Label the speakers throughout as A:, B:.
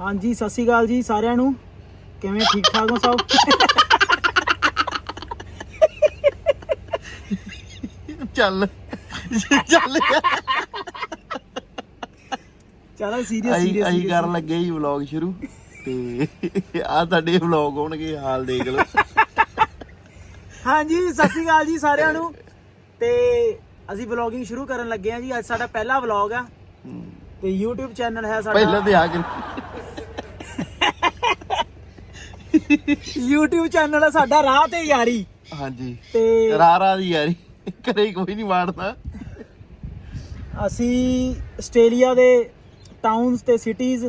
A: ਹਾਂਜੀ ਸਤਿ ਸ਼੍ਰੀ ਅਕਾਲ ਜੀ ਸਾਰਿਆਂ ਨੂੰ। ਕਿਵੇਂ ਠੀਕ ਠਾਕ ਹੋ ਸਭ?
B: ਚੱਲ। ਚੱਲ।
A: ਚਲੋ ਸੀਰੀਅਸ
B: ਅਸੀਂ
A: ਸੀਰੀਅਸ
B: ਅਸੀਂ ਕਰਨ ਲੱਗੇ ਹੀ ਵਲੌਗ ਸ਼ੁਰੂ। ਤੇ ਆ ਤੁਹਾਡੇ ਵਲੌਗ ਹੋਣਗੇ ਹਾਲ ਦੇਖ ਲਓ।
A: ਹਾਂਜੀ ਸਤਿ ਸ਼੍ਰੀ ਅਕਾਲ ਜੀ ਸਾਰਿਆਂ ਨੂੰ। ਤੇ ਅਸੀਂ ਵਲੌਗਿੰਗ ਸ਼ੁਰੂ ਕਰਨ ਲੱਗੇ ਹਾਂ ਜੀ। ਅੱਜ ਸਾਡਾ ਪਹਿਲਾ ਵਲੌਗ ਆ। ਤੇ YouTube ਚੈਨਲ ਹੈ ਸਾਡਾ।
B: ਪਹਿਲਾਂ ਤੇ ਆ ਕੇ
A: YouTube ਚੈਨਲ ਹੈ ਸਾਡਾ ਰਾਹ ਤੇ ਯਾਰੀ।
B: ਹਾਂਜੀ।
A: ਤੇ
B: ਰਾਰਾ ਦੀ ਯਾਰੀ। ਘਰੇ ਕੋਈ ਨਹੀਂ ਵਾੜਦਾ।
A: ਅਸੀਂ ਆਸਟ੍ਰੇਲੀਆ ਦੇ ਟਾਊਨਸ ਤੇ ਸਿਟੀਜ਼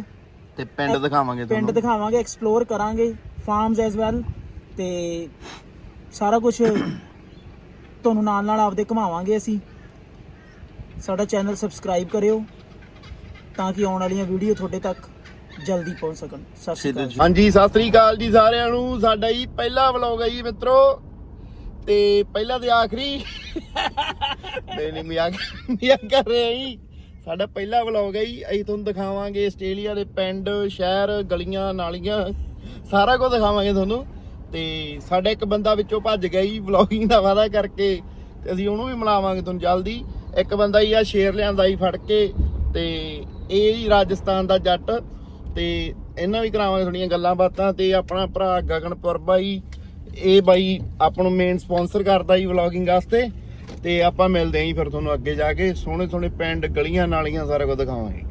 B: ਤੇ ਪਿੰਡ ਦਿਖਾਵਾਂਗੇ
A: ਪਿੰਡ
B: ਤੁਹਾਨੂੰ।
A: ਦਿਖਾਵਾਂਗੇ ਐਕਸਪਲੋਰ ਕਰਾਂਗੇ ਫਾਰਮਸ ਐਸ ਵੈਲ ਤੇ ਸਾਰਾ ਕੁਝ ਤੁਹਾਨੂੰ ਨਾਲ ਨਾਲ ਆਪਦੇ ਘੁਮਾਵਾਂਗੇ ਅਸੀਂ। ਸਾਡਾ ਚੈਨਲ ਸਬਸਕ੍ਰਾਈਬ ਕਰਿਓ। ਤਾਂ ਕਿ ਆਉਣ ਵਾਲੀਆਂ ਵੀਡੀਓ ਤੁਹਾਡੇ ਤੱਕ ਜਲਦੀ ਪਹੁੰਚ ਸਕਣ। ਸਤਿ ਸ਼੍ਰੀ ਅਕਾਲ।
B: ਹਾਂਜੀ, ਸਤਿ ਸ੍ਰੀ ਅਕਾਲ ਜੀ ਸਾਰਿਆਂ ਨੂੰ। ਸਾਡਾ ਜੀ ਪਹਿਲਾ ਵਲੌਗ ਹੈ ਜੀ ਮਿੱਤਰੋ। ਤੇ ਪਹਿਲਾ ਤੇ ਆਖਰੀ। ਨਹੀਂ ਨਹੀਂ, ਮਜ਼ਾਕ ਮਜ਼ਾਕ ਕਰ ਰਿਹਾ ਜੀ। ਸਾਡਾ ਪਹਿਲਾ ਵਲੌਗ ਹੈ ਜੀ। ਅਸੀਂ ਤੁਹਾਨੂੰ ਦਿਖਾਵਾਂਗੇ ਆਸਟ੍ਰੇਲੀਆ ਦੇ ਪਿੰਡ, ਸ਼ਹਿਰ, ਗਲੀਆਂ, ਨਾਲੀਆਂ। ਸਾਰਾ ਕੁਝ ਦਿਖਾਵਾਂਗੇ ਤੁਹਾਨੂੰ। ਤੇ ਸਾਡਾ ਇੱਕ ਬੰਦਾ ਵਿੱਚੋਂ ਭੱਜ ਗਿਆ ਜੀ ਵਲੌਗਿੰਗ ਦਾ ਵਾਅਦਾ ਕਰਕੇ। ਤੇ ਅਸੀਂ ਉਹਨੂੰ ਵੀ ਮਿਲਾਵਾਂਗੇ ਤੁਹਾਨੂੰ ਜਲਦੀ। ਇੱਕ ਬੰਦਾ ਹੀ ਆ, ਸ਼ੇਰ ਲਿਆਂਦਾ ਜੀ ਫੜ ਕੇ। ਤੇ ਇਹ ਜੀ ਰਾਜਸਥਾਨ ਦਾ ਜੱਟ ਤੇ ਇਹਨਾਂ ਵੀ ਕਰਾਵਾਂਗੇ ਥੋੜੀਆਂ ਗੱਲਾਂ ਬਾਤਾਂ ਤੇ ਆਪਣਾ ਭਰਾ ਗਗਨਪੁਰ ਬਾਈ, ਇਹ ਬਾਈ ਆਪਾਂ ਨੂੰ ਮੇਨ ਸਪਾਂਸਰ ਕਰਦਾ ਜੀ ਵਲੌਗਿੰਗ ਵਾਸਤੇ ਤੇ ਆਪਾਂ ਮਿਲਦੇ ਆਂ ਜੀ ਫਿਰ ਤੁਹਾਨੂੰ ਅੱਗੇ ਜਾ ਕੇ। ਸੋਹਣੇ ਸੋਹਣੇ ਪਿੰਡ, ਗਲੀਆਂ ਨਾਲੀਆਂ ਸਾਰਾ ਕੁਝ ਦਿਖਾਵਾਂਗੇ।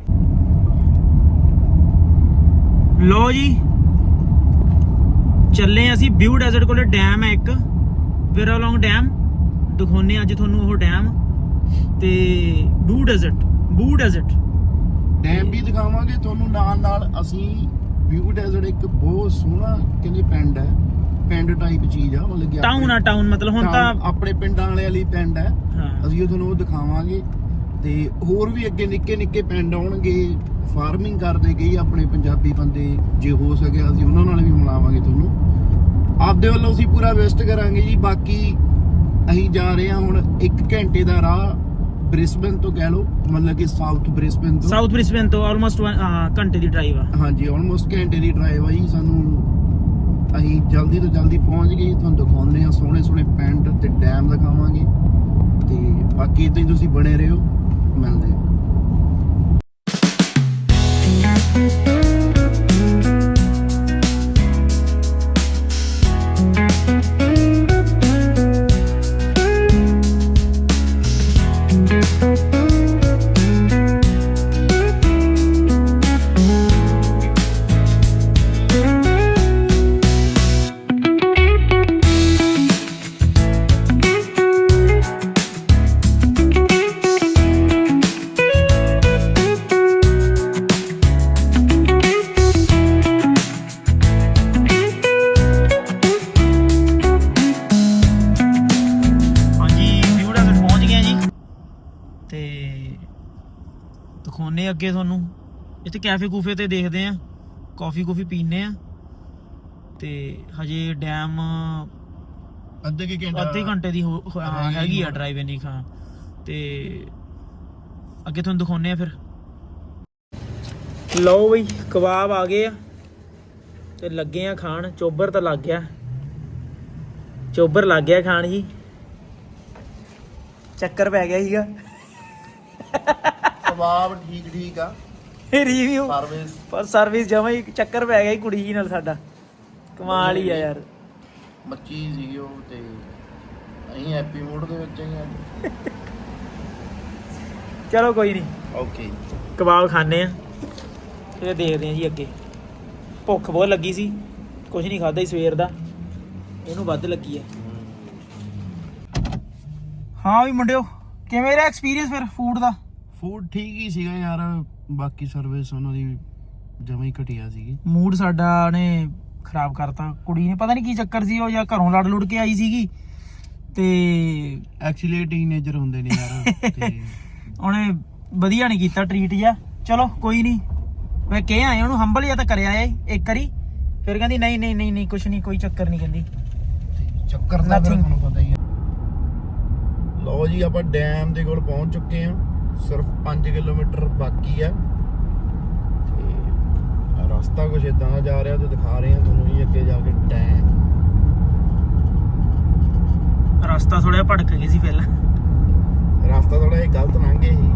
A: ਲੋ ਜੀ। ਚੱਲੇ ਅਸੀਂ ਬਿਊ ਡੈਜ਼ਰਟ ਕੋਲੇ ਡੈਮ ਹੈ ਇੱਕ। ਵਿਰਾਲੋਂਗ ਡੈਮ ਦਿਖਾਉਨੇ ਅੱਜ ਤੁਹਾਨੂੰ ਉਹ ਡੈਮ ਤੇ ਬੂ ਡੈਜ਼ਰਟ ਬੂ ਡੈਜ਼ਰਟ
B: ਡੈਮ ਵੀ ਦਿਖਾਵਾਂਗੇ ਤੁਹਾਨੂੰ ਨਾਲ ਨਾਲ ਅਸੀਂ ਵਿਊ ਡੈਜ਼ਰਟ ਇੱਕ ਬਹੁਤ ਸੋਹਣਾ ਕਹਿੰਦੇ ਪਿੰਡ ਹੈ ਪਿੰਡ ਟਾਈਪ ਚੀਜ਼ ਆ ਮਤਲਬ ਕਿ
A: ਟਾਊਨ ਆ ਟਾਊਨ ਮਤਲਬ ਹੁਣ ਤਾਂ
B: ਆਪਣੇ- ਪਿੰਡਾਂ ਵਾਲੇ ਵਾਲੀ ਪਿੰਡ ਹੈ। ਅਸੀਂ ਉਹ ਤੁਹਾਨੂੰ ਉਹ ਦਿਖਾਵਾਂਗੇ ਤੇ ਹੋਰ ਵੀ ਅੱਗੇ ਨਿੱਕੇ ਨਿੱਕੇ ਪਿੰਡ ਆਉਣਗੇ ਫਾਰਮਿੰਗ ਕਰਦੇ ਕਈ ਆਪਣੇ ਪੰਜਾਬੀ ਬੰਦੇ ਜੇ ਹੋ ਸਕਿਆ ਅਸੀਂ ਉਹਨਾਂ ਨਾਲ ਵੀ ਮਿਲਾਵਾਂਗੇ ਤੁਹਾਨੂੰ। ਆਪਦੇ ਵੱਲੋਂ ਅਸੀਂ ਪੂਰਾ ਵੈਸਟ ਕਰਾਂਗੇ ਜੀ ਬਾਕੀ ਅਸੀਂ ਜਾ ਰਹੇ ਹਾਂ ਹੁਣ 1 ਘੰਟੇ ਦਾ ਰਾਹ ਬ੍ਰਿਸਬਨ ਤੋਂ ਕਹਿ ਲਓ ਮਤਲਬ ਕਿ ਸਾਊਥ ਬ੍ਰਿਸਬਨ ਤੋਂ।
A: ਸਾਊਥ ਬ੍ਰਿਸਬਨ ਤੋਂ ਆਲਮੋਸਟ ਘੰਟੇ ਦੀ ਡਰਾਈਵ ਆ।
B: ਹਾਂਜੀ ਆਲਮੋਸਟ ਘੰਟੇ ਦੀ ਡਰਾਈਵ ਆ ਜੀ ਸਾਨੂੰ ਅਸੀਂ ਜਲਦੀ ਤੋਂ ਜਲਦੀ ਪਹੁੰਚ ਗਏ ਤੁਹਾਨੂੰ ਦਿਖਾਉਂਦੇ ਆ ਸੋਹਣੇ ਸੋਹਣੇ ਪਿੰਡ ਤੇ ਡੈਮ ਦਿਖਾਵਾਂਗੇ ਤੇ ਬਾਕੀ ਇਦਾਂ ਹੀ ਤੁਸੀਂ ਬਣੇ ਰਹੋ ਮਿਲਦੇ ਆ
A: ਅੱਗੇ ਤੁਹਾਨੂੰ। ਇੱਥੇ ਕੈਫੇ ਕੂਫੇ ਤੇ ਦੇਖਦੇ ਆ ਕਾਫੀ ਕੂਫੀ ਪੀਨੇ ਆ। ਤੇ ਹਜੇ ਡੈਮ
B: ਅੱਧੇ ਕੀ ਘੰਟਾ
A: ਅੱਧੇ ਘੰਟੇ ਦੀ ਹੋ- ਹੋ- ਹਾਂ,
B: ਹੈਗੀ
A: ਹੈਗੀ ਆ
B: ਹੋਰ।
A: ਡਰਾਈਵ ਇਨੀ ਖਾਂ। ਤੇ ਅੱਗੇ ਤੁਹਾਨੂੰ ਦਿਖਾਉਨੇ ਆ ਫਿਰ। ਲਓ ਬਈ ਕਬਾਬ ਆ ਗਏ ਆ। ਤੇ ਲੱਗੇ ਆ ਖਾਣ। ਚੋਬਰ ਤਾਂ ਲੱਗ ਗਿਆ। ਚੋਬਰ ਲੱਗ ਗਿਆ ਖਾਣ ਜੀ। ਚੱਕਰ ਪੈ ਗਿਆ ਸੀਗਾ।
B: ਸਵਾਬ ਠੀਕ ਠੀਕ ਆ।
A: ਰਿਵਿਊ
B: ਸਰਵਿਸ
A: ਪਰ ਸਰਵਿਸ ਜਮਾ ਹੀ ਚੱਕਰ ਪੈ ਗਿਆ ਸੀ ਕੁੜੀ ਜੀ ਨਾਲ ਸਾਡਾ। ਕਮਾਲ ਹੀ ਆ ਯਾਰ।
B: ਮੱਚੀ ਸੀਗੀ ਉਹ ਤੇ ਅਸੀਂ ਹੈਪੀ ਮੂਡ ਦੇ ਵਿੱਚ ਹੀ ਆ
A: ਚਲੋ ਕੋਈ ਨਹੀਂ
B: ਓਕੇ
A: ਕਬਾਬ ਖਾਣੇ ਆ। ਫਿਰ ਦੇਖਦੇ ਆ ਜੀ ਅੱਗੇ। ਭੁੱਖ ਬਹੁਤ ਲੱਗੀ ਸੀ। ਕੁਝ ਨਹੀਂ ਖਾਦਾ ਹੀ ਸਵੇਰ ਦਾ। ਇਹਨੂੰ ਵੱਧ ਲੱਗੀ ਆ। ਹਾਂ ਵੀ ਮੁੰਡਿਓ ਕਿਵੇਂ ਰਿਹਾ ਐਕਸਪੀਰੀਅੰਸ ਫਿਰ ਫੂਡ ਦਾ?
B: ਫੂਡ ਠੀਕ ਹੀ ਸੀਗਾ ਯਾਰ ਬਾਕੀ ਸਰਵਿਸ ਉਹਨਾਂ ਦੀ ਜਮਾਂ ਹੀ ਘਟੀਆ ਸੀਗੀ।
A: ਮੂਡ ਸਾਡਾ ਨੇ ਖਰਾਬ ਕਰਤਾ। ਕੁੜੀ ਨੇ ਪਤਾ ਨਹੀਂ ਕੀ ਚੱਕਰ ਸੀ ਉਹ ਜਾਂ ਘਰੋਂ ਲੜ ਲੁੜ ਕੇ ਆਈ ਸੀਗੀ ਤੇ
B: ਐਕਚੁਅਲੀ ਟੀਨੇਜਰ ਹੁੰਦੇ ਨੇ ਯਾਰ ਤੇ
A: ਉਹਨੇ ਵਧੀਆ ਨਹੀਂ ਕੀਤਾ ਟ੍ਰੀਟ ਜਾਂ ਚਲੋ ਕੋਈ ਨਹੀਂ ਮੈਂ ਕਿਹਾ ਆਏ ਉਹਨੂੰ ਹੰਬਲ ਜਾਂ ਤਾਂ ਕਰਿਆ ਆਏ ਇੱਕ ਵਾਰੀ। ਫਿਰ ਕਹਿੰਦੀ ਨਹੀਂ ਨਹੀਂ ਨਹੀਂ ਨਹੀਂ ਕੁਛ ਨਹੀਂ ਕੋਈ ਚੱਕਰ ਨਹੀਂ ਕਹਿੰਦੀ।
B: ਚੱਕਰ
A: Nothing.
B: ਤੁਹਾਨੂੰ ਪਤਾ ਹੀ ਆ। ਲਓ ਜੀ ਆਪਾਂ ਡੈਮ ਦੇ ਕੋਲ ਪਹੁੰਚ ਚੁੱਕੇ ਆ ਸਿਰਫ 5 ਕਿਲੋਮੀਟਰ ਬਾਕੀ ਆ। ਰਸਤਾ ਕੁਛ ਇਦਾਂ ਦਾ ਜਾ ਰਿਹਾ ਤੇ ਦਿਖਾ ਰਹੇ ਆ ਤੁਹਾਨੂੰ ਜੀ ਅੱਗੇ ਜਾ ਕੇ ਡੈਮ
A: ਰਸਤਾ ਥੋੜਾ ਭਟਕ ਗਏ ਸੀ ਪਹਿਲਾਂ।
B: ਰਸਤਾ ਥੋੜਾ ਜਿਹਾ ਗਲਤ ਲੰਘ ਗਏ ਸੀ।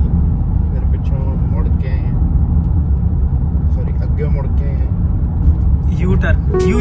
B: ਫਿਰ ਪਿੱਛੋਂ ਮੁੜ ਕੇ ਆਏ ਆ। ਸੌਰੀ ਅੱਗੇ ਮੁੜ ਕੇ ਆਏ ਆ।
A: ਯੂ ਟਰਨ ਯੂ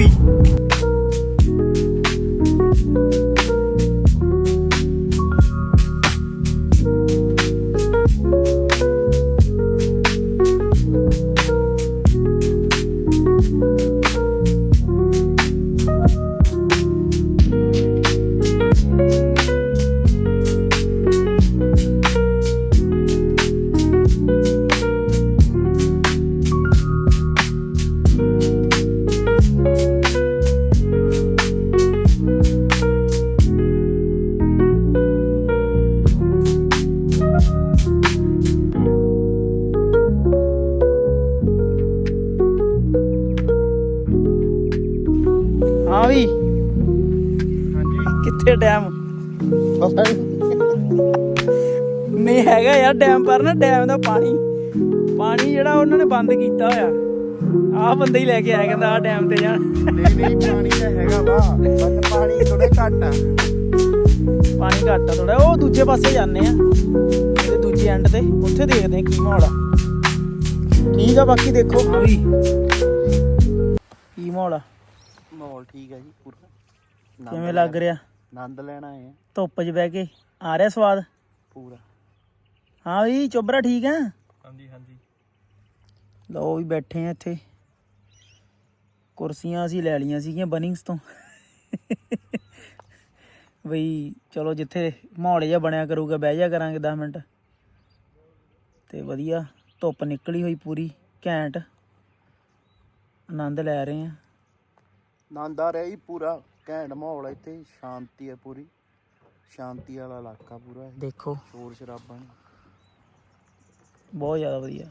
A: ਕਿੱਥੇ ਡੈਮ?
B: ਪਤਾ ਨਹੀਂ
A: ਨਹੀਂ ਹੈਗਾ ਯਾਰ ਡੈਮ ਪਰ ਨਾ ਡੈਮ ਦਾ ਪਾਣੀ ਪਾਣੀ ਜਿਹੜਾ ਉਹਨਾਂ ਨੇ ਬੰਦ ਕੀਤਾ ਹੋਇਆ। ਆਹ ਬੰਦਾ ਹੀ ਲੈ ਕੇ ਆਇਆ ਕਹਿੰਦਾ ਆਹ ਡੈਮ ਤੇ ਜਾਣ।
B: ਨਹੀਂ ਨਹੀਂ ਪਾਣੀ ਤਾਂ ਹੈਗਾ ਵਾ ਬਸ ਪਾਣੀ ਥੋੜੇ ਘੱਟ ਆ।
A: ਪਾਣੀ ਘੱਟ ਆ ਥੋੜਾ ਉਹ ਦੂਜੇ ਪਾਸੇ ਜਾਂਦੇ ਆ ਇਹਦੇ ਦੂਜੇ ਐਂਡ ਤੇ ਉੱਥੇ ਦੇਖਦੇ ਆ ਕੀ ਮਾਹੌਲ ਆ। ਠੀਕ ਆ ਬਾਕੀ ਦੇਖੋ। ਵੀ। ਕੀ ਮਾਹੌਲ ਆ?
B: ਮਾਹੌਲ ਠੀਕ ਹੈ ਜੀ ਪੂਰਾ।
A: ਕਿਵੇਂ ਲੱਗ ਰਿਹਾ?
B: ਆਨੰਦ ਲੈਣਾ ਹੈ
A: ਧੁੱਪ 'ਚ ਬਹਿ ਕੇ ਆ ਰਿਹਾ ਸਵਾਦ?
B: ਪੂਰਾ।
A: ਹਾਂ ਵੀ ਚੋਬਰਾ ਠੀਕ ਆ?
B: ਹਾਂਜੀ ਹਾਂਜੀ।
A: ਲਓ ਵੀ ਬੈਠੇ ਆ ਇੱਥੇ। ਕੁਰਸੀਆਂ ਅਸੀਂ ਲੈ ਲਈਆਂ ਸੀਗੀਆਂ ਬਨਿੰਗਸ ਤੋਂ। ਬਈ ਚਲੋ ਜਿੱਥੇ ਮਾਹੌਲ ਜਿਹਾ ਬਣਿਆ ਕਰੂਗਾ ਬਹਿ ਜਾ ਕਰਾਂਗੇ 10 ਮਿੰਟ। ਤੇ ਵਧੀਆ ਧੁੱਪ ਨਿਕਲੀ ਹੋਈ ਪੂਰੀ ਘੈਂਟ। ਆਨੰਦ ਲੈ ਰਹੇ ਆ।
B: ਆਨੰਦ ਆ ਰਿਹਾ ਜੀ ਪੂਰਾ। ਘੈਂਟ ਮਾਹੌਲ ਹੈ ਇੱਥੇ ਸ਼ਾਂਤੀ ਹੈ ਪੂਰੀ। ਸ਼ਾਂਤੀ ਵਾਲਾ ਇਲਾਕਾ ਪੂਰਾ ਇਹ।
A: ਦੇਖੋ।
B: ਸ਼ੋਰ ਸ਼ਰਾਬਾ ਨਹੀਂ
A: ਬਹੁਤ ਜ਼ਿਆਦਾ ਵਧੀਆ।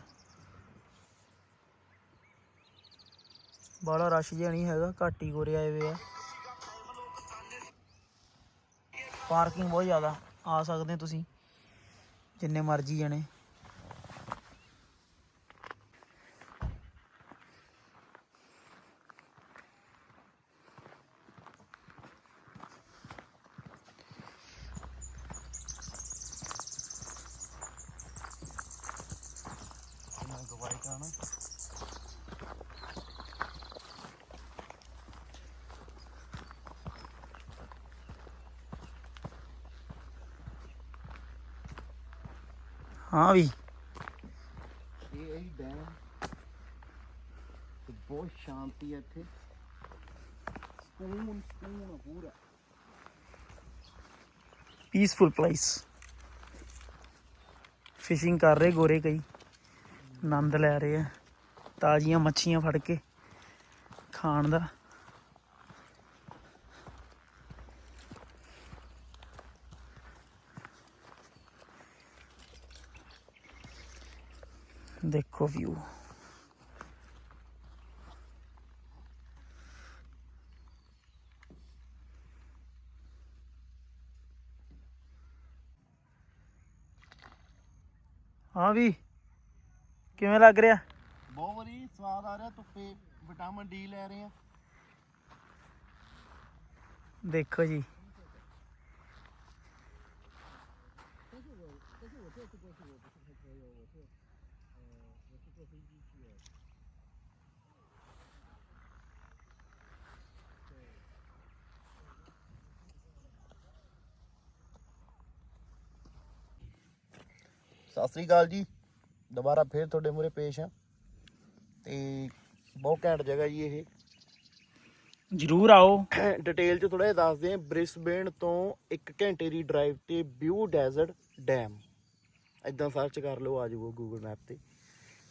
A: ਬੜਾ ਰਸ਼ ਜਿਹਾ ਨਹੀਂ ਹੈਗਾ ਘੱਟ ਹੀ ਗੋਰੇ ਆਏ ਹੋਏ ਆ। ਪਾਰਕਿੰਗ ਬਹੁਤ ਜ਼ਿਆਦਾ ਆ ਸਕਦੇ ਤੁਸੀਂ ਜਿੰਨੇ ਮਰਜ਼ੀ ਜਣੇ।
B: ਗਵਾਈ ਕਾਣਾ
A: ਹਾਂ ਵੀ।
B: ਇਹ ਹੈ ਡੈਮ ਤੇ ਬਹੁਤ ਸ਼ਾਂਤੀ ਹੈ ਇੱਥੇ। ਸਕੂਨ ਸਕੂਨ ਪੂਰਾ
A: ਪੀਸਫੁਲ ਪਲੇਸ ਫਿਸ਼ਿੰਗ ਕਰ ਰਹੇ ਗੋਰੇ ਕਈ। ਆਨੰਦ ਲੈ ਰਹੇ ਆ। ਤਾਜ਼ੀਆਂ ਮੱਛੀਆਂ ਫੜ ਕੇ ਖਾਣ ਦਾ। ਦੇਖੋ ਵਿਊ ਹਾਂ ਵੀ। ਕਿਵੇਂ ਲੱਗ ਰਿਹਾ?
B: ਬਹੁਤ ਵਧੀਆ ਸਵਾਦ ਆ ਰਿਹਾ ਧੁੱਪੇ ਵਿਟਾਮਿਨ ਡੀ ਲੈ ਰਹੇ ਆ
A: ਦੇਖੋ ਜੀ।
B: ਸਤਿ ਸ੍ਰੀ ਅਕਾਲ ਜੀ। ਦੁਬਾਰਾ ਫੇਰ ਤੁਹਾਡੇ ਮੂਰੇ ਪੇਸ਼ ਆ। ਤੇ ਬਹੁਤ ਘੈਂਟ ਜਗ੍ਹਾ ਜੀ ਇਹ।
A: ਜਰੂਰ ਆਓ।
B: ਡਿਟੇਲ ਚ ਥੋੜਾ ਜਿਹਾ ਦੱਸਦੇ ਹਾਂ। ਬ੍ਰਿਸਬੇਨ ਤੋਂ 1 ਘੰਟੇ ਦੀ ਡਰਾਈਵ ਤੇ ਬਿਊ ਡੈਜ਼ਰਟ ਡੈਮ ਇਦਾਂ ਸਰਚ ਕਰ ਲਓ ਆ ਜਾਊਗਾ ਗੂਗਲ ਮੈਪ ਤੇ।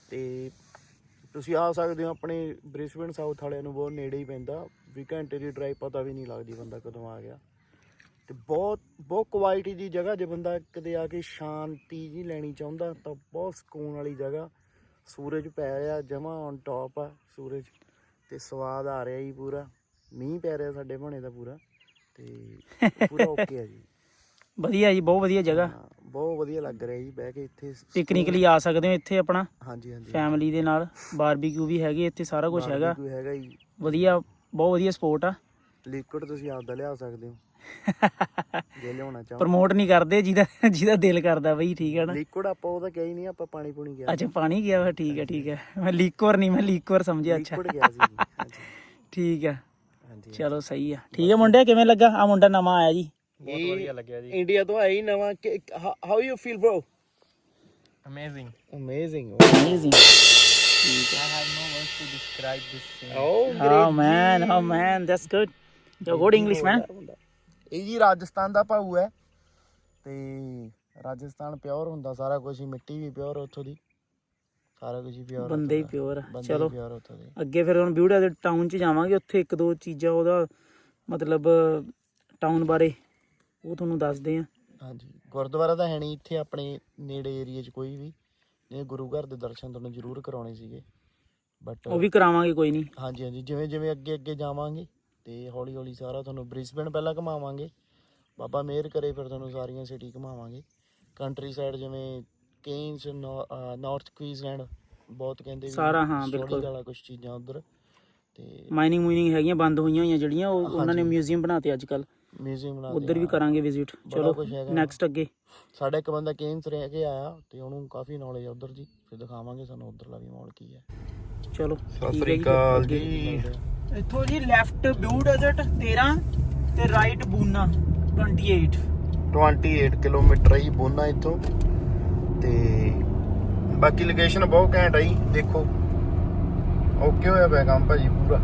B: ਤੇ ਤੁਸੀਂ ਆ ਸਕਦੇ ਹੋ ਆਪਣੇ ਬ੍ਰਿਸਬੇਨ ਸਾਊਥ ਵਾਲਿਆਂ ਨੂੰ ਬਹੁਤ ਨੇੜੇ ਹੀ ਪੈਂਦਾ। ਵੀ ਘੰਟੇ ਦੀ ਡਰਾਈਵ ਪਤਾ ਵੀ ਨਹੀਂ ਲੱਗਦੀ ਬੰਦਾ ਕਦੋਂ ਆ ਗਿਆ। ਤੇ ਬਹੁਤ ਬਹੁਤ ਕੁਆਲਿਟੀ ਦੀ ਜਗ੍ਹਾ ਜੇ ਬੰਦਾ ਕਦੇ ਆ ਕੇ ਸ਼ਾਂਤੀ ਜੀ ਲੈਣੀ ਚਾਹੁੰਦਾ ਤਾਂ ਬਹੁਤ ਸਕੂਨ ਵਾਲੀ ਜਗ੍ਹਾ। ਸੂਰਜ ਪੈ ਰਿਹਾ ਜਮਾ ਔਨ ਟੌਪ ਆ ਸੂਰਜ ਤੇ ਸਵਾਦ ਆ ਰਿਹਾ ਜੀ ਪੂਰਾ। ਮੀਂਹ ਪੈ ਰਿਹਾ ਸਾਡੇ ਬਣੇ ਦਾ ਪੂਰਾ ਤੇ ਪੂਰਾ ਓਕੇ ਆ ਜੀ।
A: ਵਧੀਆ ਜੀ ਬਹੁਤ ਵਧੀਆ ਜਗ੍ਹਾ।
B: ਬਹੁਤ ਵਧੀਆ ਲੱਗ ਰਿਹਾ ਜੀ ਬਹਿ ਕੇ ਇੱਥੇ
A: ਪਿਕਨਿਕ ਲਈ ਆ ਸਕਦੇ ਹੋ ਇੱਥੇ ਆਪਣਾ।
B: ਹਾਂਜੀ ਹਾਂਜੀ।
A: ਫੈਮਿਲੀ ਦੇ ਨਾਲ ਬਾਰਬੀਕਿਊ ਵੀ ਹੈਗੇ ਇੱਥੇ ਸਾਰਾ ਕੁਝ ਹੈਗਾ।
B: ਜੀ।
A: ਵਧੀਆ ਬਹੁਤ ਵਧੀਆ ਸਪੋਰਟ ਆ।
B: ਲਿਕਵਿਡ ਤੁਸੀਂ ਆਪਦਾ ਲਿਆ ਸਕਦੇ ਹੋ। ਜੇ ਲਿਆਉਣਾ ਚਾਹੋ।
A: ਪ੍ਰਮੋਟ ਨਹੀਂ ਕਰਦੇ ਜਿਹਦਾ ਜਿਹਦਾ ਦਿਲ ਕਰਦਾ ਬਈ ਠੀਕ ਹੈ ਨਾ।
B: ਲਿਕਵਿਡ ਆਪਾਂ ਉਹਦਾ ਕਿਹਾ ਹੀ ਨਹੀਂ ਆਪਾਂ ਪਾਣੀ ਪੂਣੀ ਗਿਆ
A: ਅੱਛਾ ਪਾਣੀ ਗਿਆ ਵਾ ਠੀਕ ਹੈ ਠੀਕ ਹੈ ਮੈਂ ਲੀਕਵਰ ਨਹੀਂ ਮੈਂ ਲੀਕਵਰ ਸਮਝਿਆ ਅੱਛਾ।
B: ਲਿਕਵਿਡ ਗਿਆ ਸੀ। ਜੀ। ਹਾਂਜੀ।
A: ਠੀਕ ਹੈ
B: ਹਾਂਜੀ
A: ਚਲੋ ਸਹੀ ਆ। ਠੀਕ ਹੈ ਮੁੰਡਿਆ ਕਿਵੇਂ ਲੱਗਾ? ਆ ਮੁੰਡਾ ਨਵਾਂ ਆਇਆ ਜੀ।
B: ਬਹੁਤ ਵਧੀਆ ਲੱਗਿਆ ਜੀ। ਇੰਡੀਆ ਤੋਂ ਆਈ ਨਵਾਂ। How you feel bro
C: Amazing.
B: Amazing
A: amazing
C: I have no words to describe this scene.
B: Oh
A: Oh man, oh man, that's good. You're good English man.
B: ਇਹ ਜੀ ਰਾਜਸਥਾਨ ਦਾ ਭਾਊ ਹੈ ਤੇ ਰਾਜਸਥਾਨ ਪਿਓਰ ਹੁੰਦਾ ਸਾਰਾ ਕੁਝ ਹੀ ਮਿੱਟੀ ਵੀ ਪਿਓਰ ਉੱਥੋਂ ਦੀ। ਸਾਰਾ ਕੁਝ ਹੀ ਪਿਓਰ
A: ਬੰਦੇ ਹੀ ਪਿਓਰ ਚਲੋ।
B: ਪਿਓਰ ਉੱਥੋਂ ਦੇ।
A: ਅੱਗੇ ਫਿਰ ਹੁਣ ਬਿਊੜਾ ਦੇ ਟਾਊਨ 'ਚ ਜਾਵਾਂਗੇ ਉੱਥੇ ਇੱਕ ਦੋ ਚੀਜ਼ਾਂ ਉਹਦਾ ਮਤਲਬ ਟਾਊਨ ਬਾਰੇ ਉਹ ਤੁਹਾਨੂੰ ਦੱਸਦੇ ਆ
B: ਹਾਂਜੀ ਗੁਰਦੁਆਰਾ ਤਾਂ ਹੈ ਨਹੀਂ ਇੱਥੇ ਆਪਣੇ ਨੇੜੇ ਏਰੀਆ 'ਚ ਕੋਈ ਵੀ। ਇਹ ਗੁਰੂ ਘਰ ਦੇ ਦਰਸ਼ਨ ਤੁਹਾਨੂੰ ਜ਼ਰੂਰ ਕਰਾਉਣੇ ਸੀਗੇ। ਬਟ
A: ਉਹ ਵੀ ਕਰਾਵਾਂਗੇ ਕੋਈ ਨਹੀਂ।
B: ਹਾਂਜੀ ਹਾਂਜੀ ਜਿਵੇਂ ਜਿਵੇਂ ਅੱਗੇ ਅੱਗੇ ਜਾਵਾਂਗੇ ਤੇ ਹੌਲੀ ਹੌਲੀ ਸਾਰਾ ਤੁਹਾਨੂੰ ਬ੍ਰਿਸਬਨ ਪਹਿਲਾਂ ਘੁਮਾਵਾਂਗੇ। ਬਾਬਾ ਮਿਹਰ ਕਰੇ ਫਿਰ ਤੁਹਾਨੂੰ ਸਾਰੀਆਂ ਸਿਟੀ ਘੁਮਾਵਾਂਗੇ। ਕੰਟਰੀ ਸਾਈਡ ਜਿਵੇਂ ਕੇਨਸ ਨਾਰਥ ਕੁਈਜ਼ਲੈਂਡ ਬਹੁਤ ਕਹਿੰਦੇ ਵੀ
A: ਸਾਰਾ, ਹਾਂ, ਬਿਲਕੁਲ।
B: ਵਾਲਾ ਕੁਝ ਚੀਜ਼ਾਂ ਉਧਰ। ਤੇ
A: ਮਾਈਨਿੰਗ ਮੂਨਿੰਗ ਹੈਗੀਆਂ ਬੰਦ ਹੋਈਆਂ ਹੋਈਆਂ ਜਿਹੜੀਆਂ ਉਹ ਉਹਨਾਂ ਨੇ ਮਿਊਜ਼ੀਅਮ ਬਣਾਤੇ ਅੱਜ ਕੱਲ
B: ਮਿਊਜ਼ੀਅਮ ਬਣਾ
A: ਉਧਰ ਵੀ ਕਰਾਂਗੇ ਵਿਜ਼ਿਟ ਚਲੋ। ਨੈਕਸਟ ਅੱਗੇ।
B: ਸਾਡਾ ਇੱਕ ਬੰਦਾ ਕੇਨਸ ਰਹਿ ਕੇ ਆਇਆ ਤੇ ਉਹਨੂੰ ਕਾਫੀ ਨੌਲੇਜ ਆ ਉਧਰ ਦੀ। ਫਿਰ ਦਿਖਾਵਾਂਗੇ ਸਾਨੂੰ ਉਧਰਲਾ ਵੀ ਮਾਹੌਲ ਕੀ ਹੈ।
A: ਚਲੋ
B: ਸਤਿ ਸ੍ਰੀ ਅਕਾਲ ਜੀ।
A: ਇੱਥੋਂ ਜੀ ਲੈਫਟ ਬਿਊ ਡੈਜ਼ਰਟ 13 ਤੇ ਰਾਈਟ ਬੂਨਾ 28
B: 28 ਕਿਲੋਮੀਟਰ ਹੈ ਜੀ ਇੱਥੋਂ। ਤੇ ਬਾਕੀ ਲੋਕੇਸ਼ਨ ਬਹੁਤ ਘੈਂਟ ਆਈ ਦੇਖੋ। ਓਕੇ ਹੋਇਆ ਪਿਆ ਕੰਮ ਭਾਜੀ ਪੂਰਾ।